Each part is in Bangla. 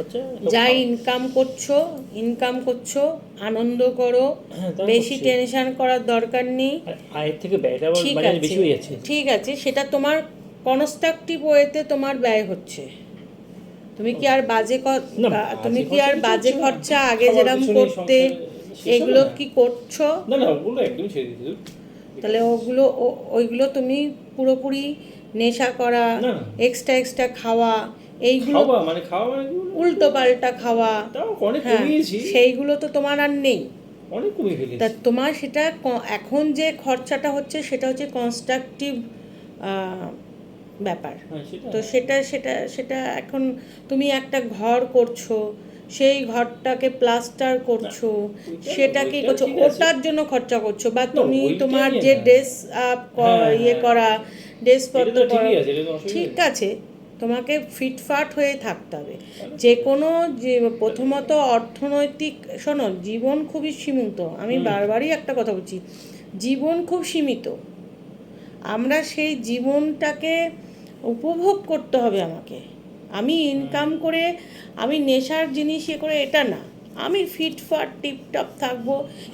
আচ্ছা যা ইনকাম করছ ইনকাম করছ আনন্দ করো হ্যাঁ, বেশি টেনশন করার দরকার নেই। আয়ের থেকে ব্যয়টা ঠিক বেশি হয়ে যাচ্ছে। ঠিক আছে সেটা তোমার কনস্ট্রাকটিভ ওয়েতে তোমার ব্যয় হচ্ছে। তুমি কি আর বাজে তুমি কি আর বাজে খরচা আগে যেরকম করতে এগুলো কি করছ? না না ওগুলো একদমই ছেড়ে দিতে তাহলে ওগুলো ওইগুলো তুমি পুরোপুরি নেশা করা। এক্সট্রা এক্সট্রা খাওয়া এইগুলো মানে খাওয়া মানে উল্টো পাল্টা খাওয়া। অনেক হ্যাঁ কমিয়েছি। সেইগুলো তো তোমার আর নেই। অনেক তা তোমার সেটা এখন যে খরচাটা হচ্ছে সেটা হচ্ছে কনস্ট্রাকটিভ ব্যাপার। হ্যাঁ তো সেটা সেটা সেটা এখন তুমি একটা ঘর করছ সেই ঘরটাকে প্লাস্টার করছ সেটা কি করছ ওটার জন্য খরচা করছ বা তুমি তোমার যে ড্রেস আপ হ্যাঁ, ইয়ে হ্যাঁ। করা ড্রেস পত্র তো করা ঠিকই আছে এটা তো অসুবিধা ঠিক আছে। তোমাকে ফিটফাট হয়ে থাকতে হবে। যে কোনো যে প্রথমত অর্থনৈতিক শোনো জীবন খুবই সীমিত। আমি বারবারই একটা কথা বলছি জীবন খুব সীমিত। আমরা সেই জীবনটাকে উপভোগ করতে হবে আমাকে। আমি ইনকাম করে আমি নেশার জিনিস ইয়ে করে এটা না। আমি ফিটফাট টিপটপ থাকব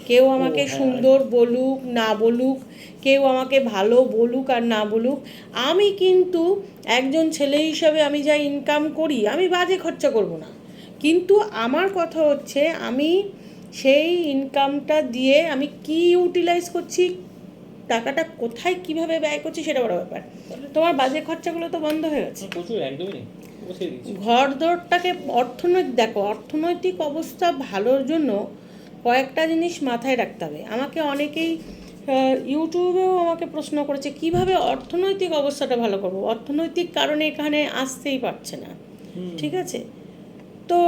কেউ আমাকে হ্যাঁ। সুন্দর বলুক না বলুক কেউ আমাকে ভালো বলুক আর না বলুক আমি কিন্তু একজন ছেলে হিসাবে আমি যা ইনকাম করি আমি বাজে খরচা করব না কিন্তু আমার কথা হচ্ছে আমি সেই ইনকামটা দিয়ে আমি কি ইউটিলাইজ করছি টাকাটা কোথায় কীভাবে ব্যয় করছি সেটা বড় ব্যাপার। তোমার বাজে খরচাগুলো তো বন্ধ হয়ে গেছে। দিচ্ছি। ঘর দরটাকে অর্থনৈতিক দেখো অর্থনৈতিক অবস্থা ভালোর জন্য কয়েকটা জিনিস মাথায় রাখতে হবে। আমাকে অনেকেই ইউটিউবেও আমাকে প্রশ্ন করেছে কীভাবে অর্থনৈতিক অবস্থাটা ভালো করব? অর্থনৈতিক কারণে এখানে আসতেই পারছে না। ঠিক আছে? তো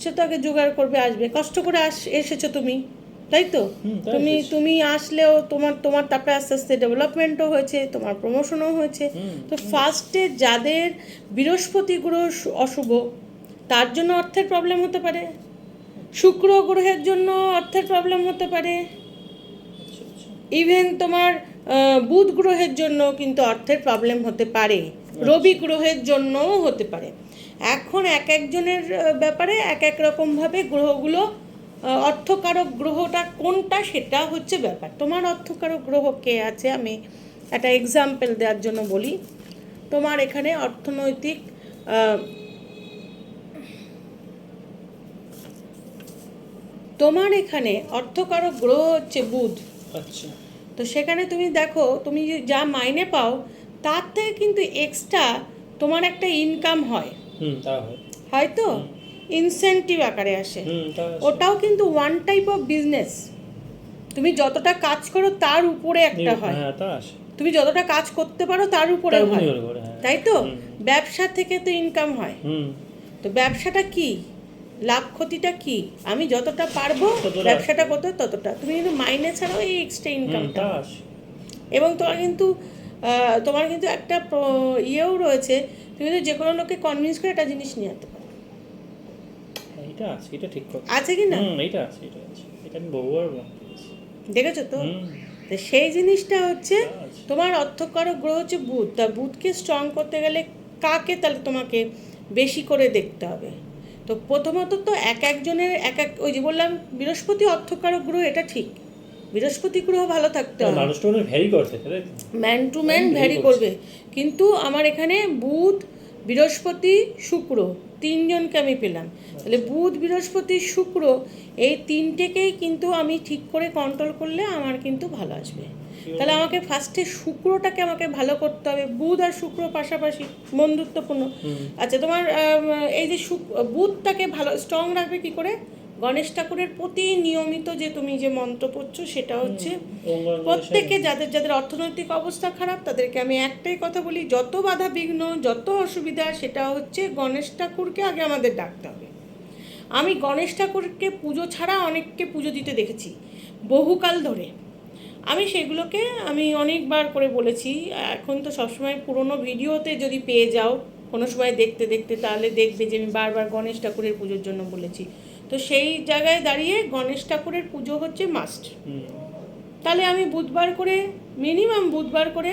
সে তো আগে জোগাড় করবে আসবে। কষ্ট করে আস এসেছ তুমি। তাই তো? তুমি তুমি আসলেও তোমার তোমার তারপরে আস্তে আস্তে ডেভেলপমেন্টও হয়েছে তোমার প্রমোশনও হয়েছে। তো ফার্স্টে যাদের বৃহস্পতি গ্রহ অশুভ তার জন্য অর্থের প্রবলেম হতে পারে। শুক্র গ্রহের জন্য অর্থের প্রবলেম হতে পারে। আচ্ছা, আচ্ছা। ইভেন তোমার বুধ গ্রহের জন্য কিন্তু অর্থের প্রবলেম হতে পারে। রবি গ্রহের জন্যও হতে পারে। এখন এক একজনের ব্যাপারে এক এক রকমভাবে গ্রহগুলো অর্থকারক গ্রহটা কোনটা সেটা হচ্ছে ব্যাপার। তোমার অর্থকারক গ্রহ কে আছে? আমি একটা এক্সাম্পল দেওয়ার জন্য বলি। তোমার এখানে অর্থনৈতিক তোমার এখানে অর্থকারক গ্রহ হচ্ছে বুধ। আচ্ছা। তো সেখানে তুমি দেখো তুমি যা মাইনে পাও তার থেকে কিন্তু এক্সট্রা তোমার একটা ইনকাম হয়। হুম হয়। হয়তো ইনসেন্টিভ আকারে আসে। ওটাও কিন্তু ওয়ান টাইপ অফ বিজনেস তুমি যতটা কাজ করো তার উপরে একটা হয়। হ্যাঁ তুমি যতটা কাজ করতে পারো তার উপরে হয়। হ্যাঁ। তাই তো? ব্যবসা থেকে তো ইনকাম হয়। হুম। তো ব্যবসাটা কি? লাভ ক্ষতিটা কি? আমি যতটা পারব ব্যবসাটা করতে ততটা। তুমি কিন্তু মাইনে ছাড়াও এই এক্সট্রা ইনকামটা এবং তোমার কিন্তু তোমার কিন্তু একটা ইয়েও রয়েছে। তুমি কিন্তু যে কোনো লোককে কনভিন্স করে একটা জিনিস নিয়ে এটা আছে এটা ঠিক কথা। আছে কি না? হুম এটা আছে এটা আছে। এটা আমি বহুবার দেখেছ তো? সেই জিনিসটা হচ্ছে তোমার অর্থকারক গ্রহ হচ্ছে বুধ। তা বুধকে স্ট্রং করতে গেলে কাকে তাহলে তোমাকে বেশি করে দেখতে হবে? তো প্রথমত তো এক একজনের এক এক ওই যে বললাম বৃহস্পতি অর্থকারক গ্রহ এটা ঠিক। বৃহস্পতি গ্রহ ভালো থাকতে হবে? ম্যান টু ম্যান ভ্যারি করবে। কিন্তু আমার এখানে বুধ বৃহস্পতি শুক্র তিনজনকে আমি পেলাম। তাহলে বুধ বৃহস্পতি শুক্র এই তিনটেকেই কিন্তু আমি ঠিক করে কন্ট্রোল করলে আমার কিন্তু ভালো আসবে। তাহলে আমাকে ফার্স্টে শুক্রটাকে আমাকে ভালো করতে হবে। বুধ আর শুক্র পাশাপাশি বন্ধুত্বপূর্ণ। আচ্ছা তোমার এই যে বুধটাকে ভালো স্ট্রং রাখবে কি করে? গণেশ ঠাকুরের প্রতি নিয়মিত যে তুমি যে মন্ত্র পড়ছো সেটা হচ্ছে প্রত্যেকে যাদের যাদের অর্থনৈতিক অবস্থা খারাপ তাদেরকে আমি একটাই কথা বলি যত বাধা বিঘ্ন যত অসুবিধা সেটা হচ্ছে গণেশ ঠাকুরকে আগে আমাদের ডাকতে হবে। আমি গণেশ ঠাকুরকে পুজো ছাড়া অনেককে পুজো দিতে দেখেছি বহুকাল ধরে। আমি সেগুলোকে আমি অনেকবার করে বলেছি এখন তো সবসময় পুরনো ভিডিওতে যদি পেয়ে যাও কোনো সময় দেখতে দেখতে তাহলে দেখবে যে আমি বারবার গণেশ ঠাকুরের পুজোর জন্য বলেছি। তো সেই জায়গায় দাঁড়িয়ে গণেশ ঠাকুরের পুজো হচ্ছে মাস্ট তাহলে আমি বুধবার করে মিনিমাম বুধবার করে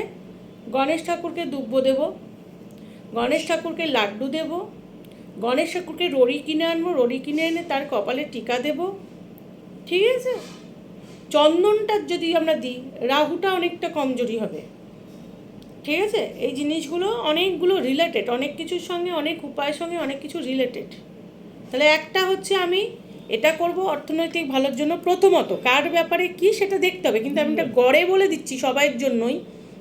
গণেশ ঠাকুরকে দুব্য দেব গণেশ ঠাকুরকে লাড্ডু দেব গণেশ ঠাকুরকে রড়ি কিনে আনব রড়ি কিনে এনে তার কপালে টিকা দেব। ঠিক আছে? চন্দনটা যদি আমরা দিই রাহুটা অনেকটা কমজোরি হবে। ঠিক আছে? এই জিনিসগুলো অনেকগুলো রিলেটেড অনেক কিছুর সঙ্গে অনেক উপায়ের সঙ্গে অনেক কিছু রিলেটেড তাহলে একটা হচ্ছে আমি এটা করব অর্থনৈতিক ভালোর জন্য প্রথমত। কার ব্যাপারে কি সেটা দেখতে হবে। কিন্তু আমি এটা গড়ে বলে দিচ্ছি সবাইয়ের জন্যই।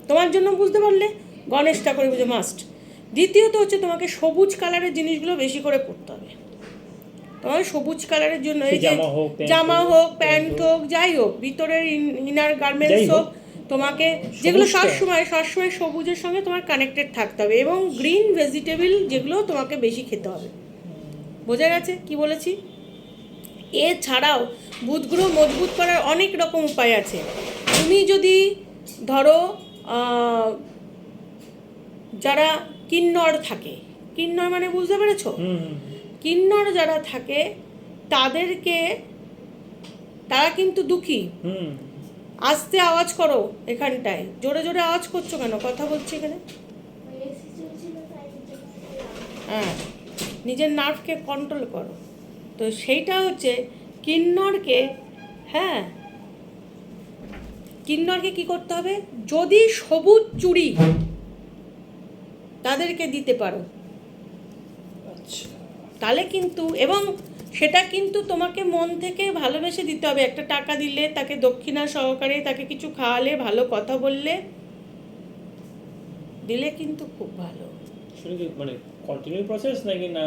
তোমার জন্য বুঝতে পারলে গণেশ ঠাকুরের পুজো মাস্ট দ্বিতীয়ত হচ্ছে তোমাকে সবুজ কালারের জিনিসগুলো বেশি করে পরতে হবে। তোমার সবুজ কালারের জন্য এই যে জামা হোক, প্যান্ট হোক, যাই হোক ভিতরের ইনার গার্মেন্টস হোক। তোমাকে যেগুলো সবসময় সবসময় সবুজের সঙ্গে তোমার কানেক্টেড থাকতে হবে। এবং গ্রিন ভেজিটেবল যেগুলো তোমাকে বেশি খেতে হবে। বোঝা গেছে? কি বলেছি? এছাড়াও বুধগুলো মজবুত করার অনেক রকম উপায় আছে। তুমি যদি ধরো যারা কিন্নর থাকে কিন্নর মানে বুঝতে পেরেছ? কিন্নর যারা থাকে তাদেরকে তারা কিন্তু দুঃখী। হুম। আস্তে আওয়াজ করো এখানটায়। জোরে জোরে আওয়াজ করছ কেন? কথা বলছি এখানে। হ্যাঁ। নিজের নার্ভকে কন্ট্রোল করো। তো সেইটা হচ্ছে কিন্নরকে হ্যাঁ কিন্নরকে কি করতে হবে? যদি সবুজ চুড়ি তাদেরকে দিতে পারো। আচ্ছা। তাহলে কিন্তু এবং সেটা কিন্তু তোমাকে মন থেকে ভালোবেসে দিতে হবে। একটা টাকা দিলে তাকে দক্ষিণা সহকারে তাকে কিছু খাওয়ালে ভালো কথা বললে দিলে কিন্তু খুব ভালো। মানে কন্টিনিউ প্রসেস নাকি না?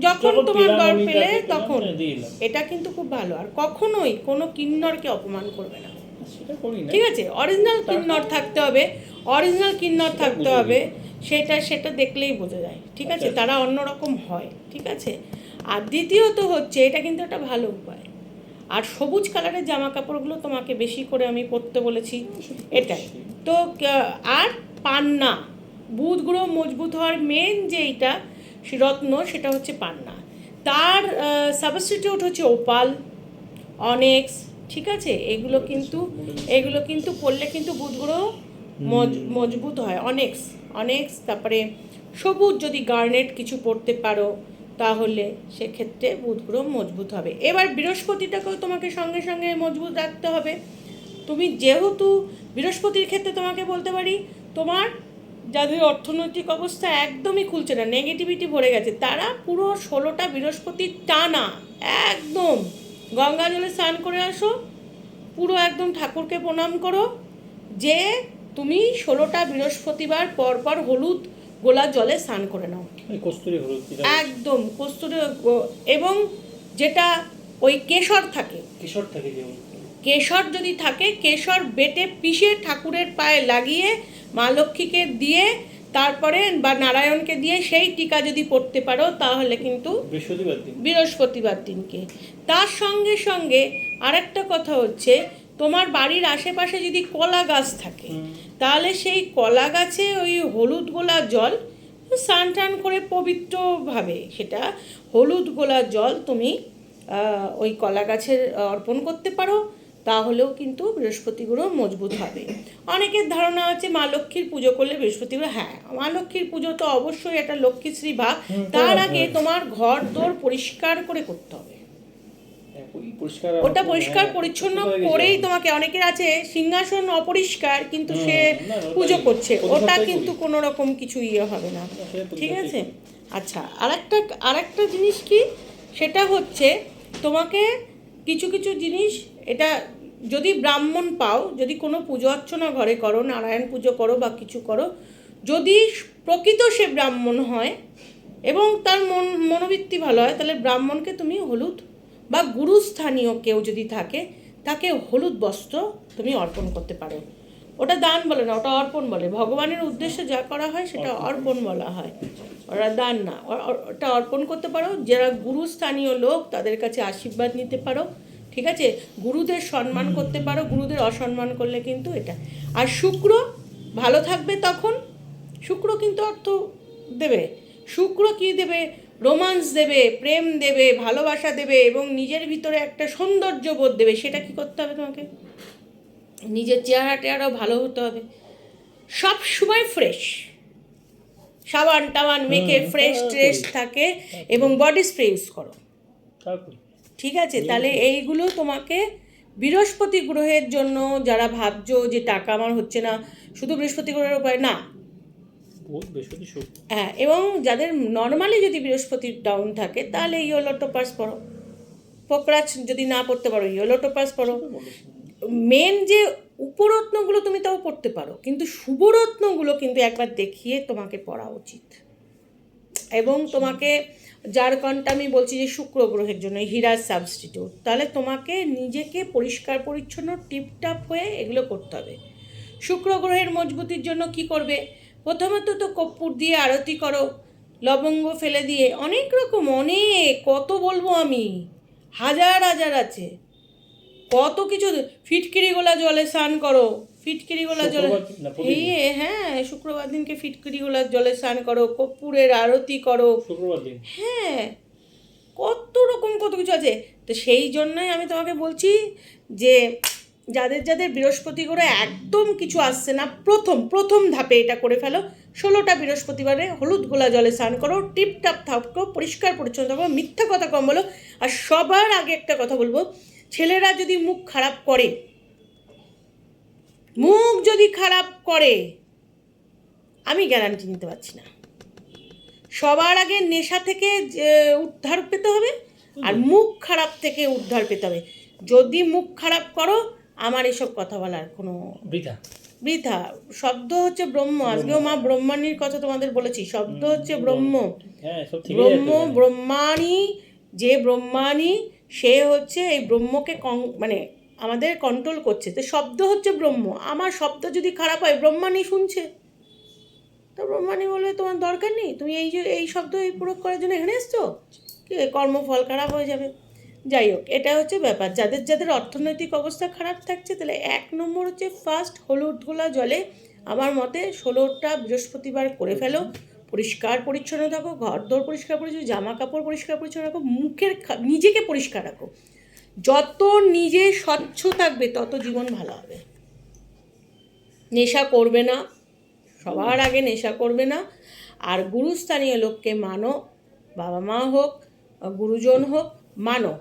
যখন তোমার দর পেলে তখন। এটা কিন্তু খুব ভালো। আর কখনোই কোনো কিন্নরকে অপমান করবে না। ঠিক আছে? অরিজিনাল কিন্নর থাকতে হবে। অরিজিনাল কিন্নর থাকতে হবে। সেটা সেটা দেখলেই বোঝা যায়। ঠিক আছে? আচ্ছা। তারা অন্যরকম হয়। ঠিক আছে? আর দ্বিতীয়ত হচ্ছে এটা কিন্তু একটা ভালো উপায়। আর সবুজ কালারের জামা কাপড়গুলো তোমাকে বেশি করে আমি পরতে বলেছি। এটাই। তো আর পান্না। বুধগুলো মজবুত হওয়ার মেন যে এইটা রত্ন সেটা হচ্ছে পান্না। তার সাবস্টিটিউট হচ্ছে ওপাল অনেক্স ঠিক আছে? এগুলো কিন্তু এগুলো কিন্তু পড়লে কিন্তু বুধগুলো মজ- মজবুত হয়। অনেক্স অনেক্স তারপরে সবুজ যদি গার্নেট কিছু পড়তে পারো তাহলে সেক্ষেত্রে বুধগুলো মজবুত হবে। এবার বৃহস্পতিটাকেও তোমাকে সঙ্গে সঙ্গে মজবুত রাখতে হবে। তুমি যেহেতু বৃহস্পতির ক্ষেত্রে তোমাকে বলতে পারি তোমার যাদের অর্থনৈতিক অবস্থা একদমই খুলছে না নেগেটিভিটি ভরে গেছে তারা পুরো ষোলোটা বৃহস্পতির টানা একদম। গঙ্গা জলে স্নান করে আসো পুরো একদম ঠাকুরকে প্রণাম করো যে তুমি ষোলোটা বৃহস্পতিবার পর পর হলুদ গোলা জলে স্নান করে নাও। কস্তুরি হলুদ একদম কস্তুরি এবং যেটা ওই কেশর থাকে। কিশোর থাকে কেশর যদি থাকে কেশর বেটে পিষে ঠাকুরের পায়ে লাগিয়ে মা লক্ষ্মীকে দিয়ে তারপরে বা নারায়ণকে দিয়ে সেই টিকা যদি পড়তে পারো তাহলে কিন্তু বৃহস্পতিবার দিন। বৃহস্পতিবার দিনকে। তার সঙ্গে সঙ্গে আরেকটা কথা হচ্ছে তোমার বাড়ির আশেপাশে যদি কলা গাছ থাকে তাহলে সেই কলা গাছে ওই হলুদ গোলা জল স্নান টান করে পবিত্রভাবে সেটা হলুদ গোলা জল তুমি ওই কলা গাছের অর্পণ করতে পারো। তাহলেও কিন্তু বৃহস্পতিগুলো মজবুত হবে। অনেকের ধারণা আছে মা লক্ষ্মীর পুজো করলে বৃহস্পতিগুলো হ্যাঁ মা লক্ষ্মীর পুজো তো অবশ্যই একটা লক্ষ্মীশ্রী হুম, তার আগে হ্যাঁ। তোমার ঘর দোর পরিষ্কার করে করতে হবে। হ্যাঁ, ওই পরিষ্কার ওটা হ্যাঁ, পরিষ্কার পরিচ্ছন্ন করেই তোমাকে অনেকের আছে সিংহাসন অপরিষ্কার কিন্তু সে পুজো করছে। ওটা কিন্তু। কোনো রকম কিছু ইয়ে হবে না। ঠিক আছে। আচ্ছা আরেকটা আরেকটা জিনিস কি? সেটা হচ্ছে তোমাকে কিছু কিছু জিনিস এটা যদি ব্রাহ্মণ পাও যদি কোনো পুজো অর্চনা ঘরে করো নারায়ণ পুজো করো বা কিছু করো যদি প্রকৃত সে ব্রাহ্মণ হয় এবং তার মন মনোবৃত্তি ভালো হয় তাহলে ব্রাহ্মণকে তুমি হলুদ বা গুরুস্থানীয় কেউ যদি থাকে তাকে হলুদ বস্ত্র তুমি অর্পণ করতে পারো। ওটা দান বলে না ওটা অর্পণ বলে। ভগবানের উদ্দেশ্যে যা করা হয় সেটা অর্পণ। বলা হয়। ওরা দান না ওটা অর্পণ করতে পারো। যারা গুরুস্থানীয় লোক তাদের কাছে আশীর্বাদ নিতে পারো। ঠিক আছে? গুরুদের সম্মান করতে পারো গুরুদের অসম্মান করলে কিন্তু এটা। আর শুক্র ভালো থাকবে তখন? শুক্র কিন্তু অর্থ দেবে। শুক্র কি দেবে? রোমান্স দেবে প্রেম দেবে ভালোবাসা দেবে এবং নিজের ভিতরে একটা সৌন্দর্য বোধ দেবে। সেটা কি করতে হবে তোমাকে? নিজের চেহারা টেহারাও ভালো হতে হবে। সব সময় ফ্রেশ সাবান টাবান মেখে ফ্রেশ ট্রেশ থাকে এবং বডি স্প্রে ইউজ করো। ঠিক আছে? তাহলে এইগুলো তোমাকে বৃহস্পতি গ্রহের জন্য যারা ভাবছ যে টাকা আমার হচ্ছে না শুধু বৃহস্পতি গ্রহের উপায় না। হ্যাঁ এবং যাদের নর্মালি যদি বৃহস্পতি ডাউন থাকে তাহলে ইয়েলো টোপাস পড়ো পোকরাজ যদি না পড়তে পারো ইয়েলো টোপাস পড়ো মেন যে উপরত্নগুলো তুমি তাও পড়তে পারো কিন্তু শুভরত্নগুলো কিন্তু একবার দেখিয়ে তোমাকে পড়া উচিত। এবং তোমাকে যার কনটা আমি বলছি যে শুক্র গ্রহের জন্য হীরার সাবস্টিটিউট তাহলে তোমাকে নিজেকে পরিষ্কার, পরিচ্ছন্ন টিপটাপ হয়ে এগুলো করতে হবে। শুক্র গ্রহের মজবুতির জন্য কি করবে? প্রথমত তো কর্পূর দিয়ে আরতি করো, লবঙ্গ ফেলে দিয়ে, অনেক রকম, অনেক, কত বলব আমি, হাজার হাজার আছে। কত কিছু ফিটকিরি গোলা জলে স্নান করো ফিটকিরি গোলা জলে? এই হ্যাঁ শুক্রবার দিনকে ফিটকিরি গোলা জলে স্নান করো কর্পূরের আরতি করো। শুক্রবার দিন? হ্যাঁ কত রকম কত কিছু আছে। তো সেই জন্যই আমি তোমাকে বলছি যে যাদের যাদের বৃহস্পতি করে একদম কিছু আসছে না প্রথম প্রথম ধাপে এটা করে ফেলো। ষোলোটা বৃহস্পতিবারে হলুদ গোলা জলে স্নান করো টিপটাপ থাকো পরিষ্কার পরিচ্ছন্ন থাকো মিথ্যা কথা কম বলো। আর সবার আগে একটা কথা বলব ছেলেরা যদি মুখ খারাপ করে মুখ যদি খারাপ করে আমি গ্যারান্টি নিতে পারছি না। সবার আগে নেশা থেকে উদ্ধার পেতে হবে আর মুখ খারাপ থেকে উদ্ধার পেতে হবে। যদি মুখ খারাপ করো আমার এসব কথা বলার কোনো বৃথা। বৃথা। শব্দ হচ্ছে ব্রহ্ম। আজকেও মা ব্রহ্মাণীর কথা তোমাদের বলেছি। শব্দ হচ্ছে ব্রহ্ম। হ্যাঁ ব্রহ্ম ব্রহ্মাণী যে ব্রহ্মাণী সে হচ্ছে এই ব্রহ্মকে কং- মানে আমাদের কন্ট্রোল করছে। তো শব্দ হচ্ছে ব্রহ্ম। আমার শব্দ যদি খারাপ হয় ব্রহ্মাণী শুনছে। তো ব্রহ্মাণী বলবে তোমার দরকার নেই? তুমি এই যে, এই শব্দ এই প্রয়োগ করার জন্য এখানে এসছো? কি, কর্মফল খারাপ হয়ে যাবে? যাই হোক এটা হচ্ছে ব্যাপার। যাদের যাদের অর্থনৈতিক অবস্থা খারাপ থাকছে, তাহলে এক নম্বর হচ্ছে ফার্স্ট হলুদ গোলা জলে আমার মতে ষোলোটা বৃহস্পতিবার করে ফেলো। পরিষ্কার পরিচ্ছন্ন থাকো ঘর দোর পরিষ্কার পরিচ্ছন্ন, জামা কাপড় পরিষ্কার পরিচ্ছন্ন রাখো, মুখের নিজেকে পরিষ্কার রাখো। যত নিজে স্বচ্ছ থাকবে তত জীবন ভালো হবে। নেশা করবে না। সবার আগে নেশা করবে না। আর গুরুস্থানীয় লোককে মানো। বাবা মা হোক গুরুজন হোক মানো।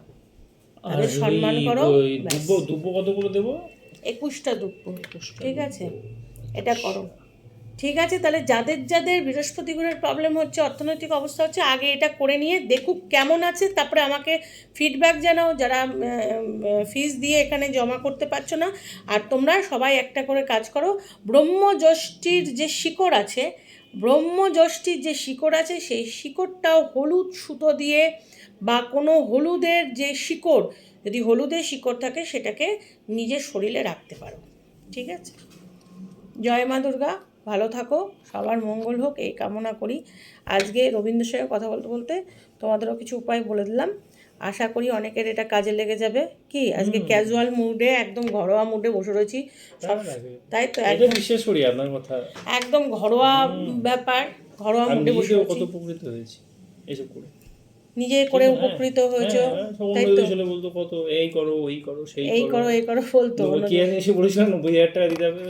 তাদের সম্মান করো, দুব্ব কতগুলো দেবো? একুশটা দুঃখ ঠিক আছে? এটা করো। ঠিক আছে, তাহলে যাদের যাদের বৃহস্পতি গ্রহের প্রবলেম হচ্ছে, অর্থনৈতিক অবস্থা হচ্ছে, আগে এটা করে নিয়ে দেখুক কেমন আছে, তারপরে আমাকে ফিডব্যাক জানাও, যারা ফিস দিয়ে এখানে জমা করতে পারছ না, আর তোমরা সবাই একটা করে কাজ করো। ব্রহ্মযষ্টির যে শিকড় আছে ব্রহ্মযষ্টির যে শিকড় আছে, সেই শিকড়টাও হলুদ সুতো দিয়ে বা কোনো হলুদের যে শিকড়, যদি হলুদের শিকড় থাকে, সেটাকে নিজের শরীরে রাখতে পারো। ঠিক আছে? জয় মা দুর্গা। ভালো থাকো সবার মঙ্গল হোক এই কামনা করি। আজকে রবীন্দ্র সঙ্গে কথা বলতে বলতে তোমাদেরও কিছু উপায় বলে দিলাম। আশা করি অনেকের এটা কাজে লেগে যাবে। কি? আজকে ক্যাজুয়াল মুডে একদম ঘরোয়া মুডে বসে রয়েছি। সব তাই তো? একদম বিশ্বাস করি আপনার কথা। একদম ঘরোয়া ব্যাপার ঘরোয়া মুডে বসে কত উপকৃত হয়েছি এসব করে। নিজে করে হ্যাঁ, উপকৃত হয়েছো হ্যাঁ, হ্যাঁ, সব তাই তো হলে বলতো কত এই করো ওই করো সেই এই করো। এই করো বলতো কে এসে বলেছিলাম নব্বই হাজার টাকা দিতে হবে।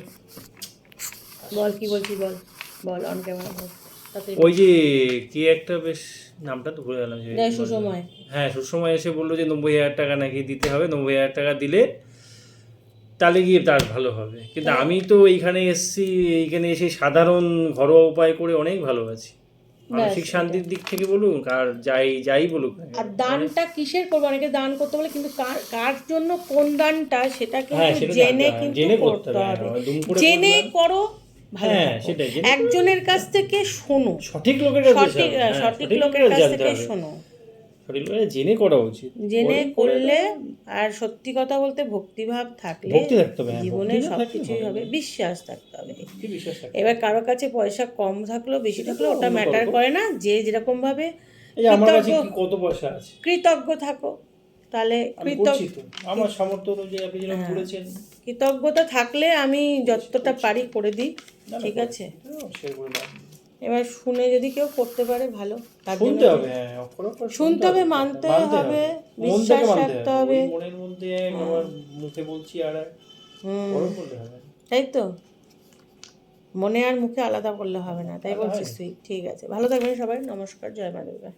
বল কি বল বল? অন ক্যামেরা বল। ওই যে কে একটা বেশ নামটা তো ভুলে গেলাম যে সুসময়। হ্যাঁ সুসময় এসে বলল যে নব্বই হাজার টাকা নাকি দিতে হবে নব্বই হাজার টাকা দিলে তাহলে গিয়ে তার ভালো হবে। কিন্তু হ্যাঁ। আমি তো এইখানে এসেছি এইখানে এসে সাধারণ ঘরোয়া উপায় করে অনেক ভালো আছি মানসিক শান্তির দিক থেকে বলুন আর যাই যাই বলুক আর দানটা কিসের করব? অনেকে দান করতে বলে কিন্তু কার কার জন্য কোন দানটা সেটা হ্যাঁ কিন্তু জেনে কিন্তু করতে হবে হ্যাঁ, জেনে করো ভালো হ্যাঁ সেটাই একজনের কাছ থেকে শোনো। সঠিক লোকের কাছে হ্যাঁ, সঠিক লোকের কাছ থেকে শোনো। সঠিক লোকের জেনে করা উচিত। জেনে করে- করে করলে আর সত্যি কথা বলতে ভক্তিভাব থাকলে হ্যাঁ, জীবনে ভক্তি না সব কিছুই হবে বিশ্বাস থাকতে হবে। এবার কারও কাছে পয়সা কম থাকল বেশি থাকল ওটা ম্যাটার করে না যে যেরকম ভাবে কত পয়সা আছে? কৃতজ্ঞ থাকো। তাহলে আমার সামর্থ্য অনুযায়ী আপনি যেরকম হ্যাঁ। করেছেন কৃতজ্ঞতা থাকলে আমি যতটা পারি করে দিই। ঠিক আছে? হ্যাঁ। এবার শুনে যদি কেউ করতে পারে ভালো। শুনতে হবে হ্যাঁ শুনতে হবে, মানতে হবে, বিশ্বাস রাখতে হবে। মনের মধ্যে আমার মুখে বলছি আর। তাই তো? মনে আর মুখে আলাদা করলে হবে না তাই বলছিস তুই। ঠিক আছে। ভালো থাকবেন সবাই। নমস্কার। জয় মা দুর্গা।